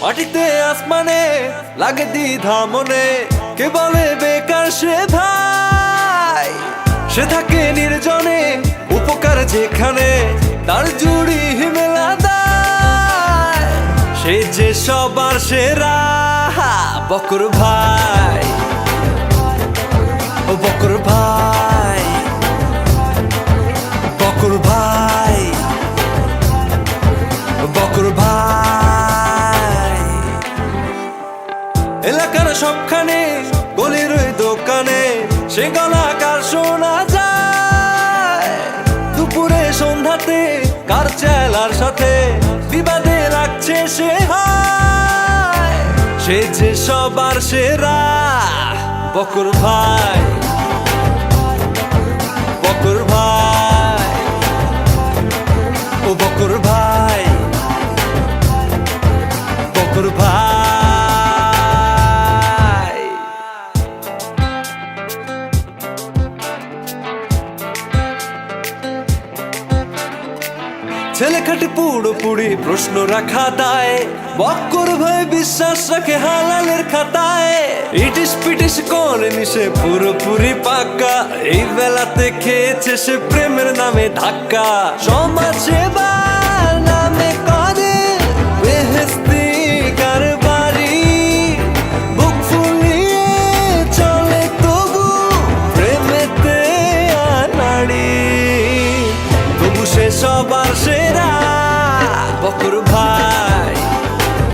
মাটিতে আসমানে লাগে দ্বিধা মনে। কে বলে বেকার সে ভাই? সে থাকে নির্জনে, উপকার যেখানে, তার জুড়ি হিমেলা সে যে সবার সেরা বকর ভাই। এলাকার সবখানে গলির ওই দোকানে সে গলাকার শোনা যায়? দুপুরে, সন্ধ্যাতে কার চেলার সাথে বিবাদে রাখছে সে সে যে সবার সেরা বকুর ভাই। বকুর ভাই। ও বকুর ভাই। বকুর ভাই। ছেলে খাটি পুরোপুরি প্রশ্ন রাখা দায়। বক্কর ভয়ে বিশ্বাস রাখে হালালের খাতায়। ইটিস পিটিস করে নিশে পুরোপুরি পাক্কা। এই বেলাতে খেয়েছে সে প্রেমের নামে ধাক্কা। সমাজ নামে